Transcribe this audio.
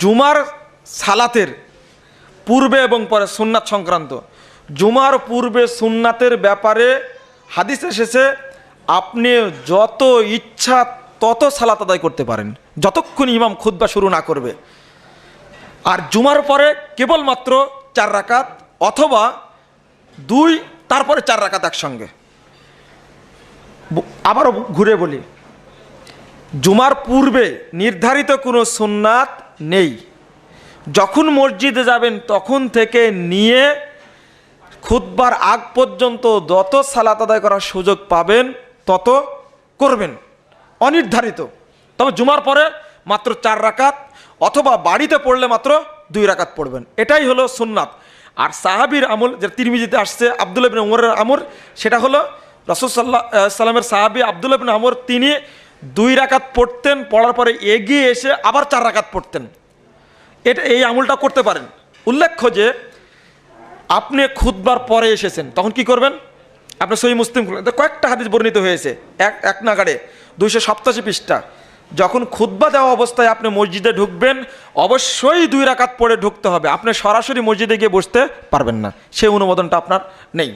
জুমার সালাতের পূর্বে এবং পরে সুন্নাত সংক্রান্ত। জুমার পূর্বে সুন্নাতের ব্যাপারে হাদিস এসেছে, আপনি যত ইচ্ছা তত সালাত আদায় করতে পারেন, যতক্ষণ ইমাম খুদ্া শুরু না করবে। আর জুমার পরে কেবলমাত্র চার রাকাত অথবা দুই, তারপরে চার রাকাত একসঙ্গে। আবারও ঘুরে বলি, জুমার পূর্বে নির্ধারিত কোনো সুন্নাত নেই। যখন মসজিদে যাবেন, তখন থেকে নিয়ে খুতবার আগ পর্যন্ত যত সালাত আদায় করার সুযোগ পাবেন, তত করবেন। অনির্ধারিত। তবে জুমার পরে মাত্র চার রাকাত, অথবা বাড়িতে পড়লে মাত্র দুই রাকাত পড়বেন। এটাই হলো সুন্নাত। আর সাহাবির আমল, যে তিরমিজিতে আসছে আবদুল্লাহ বিন উমরের আমর সেটা হলো রসুল সাল্লাহ সাল্লামের সাহাবি আবদুল্লাহ বিন আমর তিনি দুই রাকাত পড়তেন, পড়ার পরে এগিয়ে এসে আবার চার রাকাত পড়তেন। এটা, এই আমলটা করতে পারেন। উল্লেখ্য যে, আপনি খুদবার পরে এসেছেন, তখন কি করবেন? আপনি সহি মুসলিম। কয়েকটা হাদিস বর্ণিত হয়েছে, এক এক নাগাড়ে, দুইশো সপ্তাশি পৃষ্ঠা। যখন খুতবা দেওয়া অবস্থায় আপনি মসজিদে ঢুকবেন, অবশ্যই দুই রাকাত পড়ে ঢুকতে হবে। আপনি সরাসরি মসজিদে গিয়ে বসতে পারবেন না। সেই অনুমোদনটা আপনার নেই।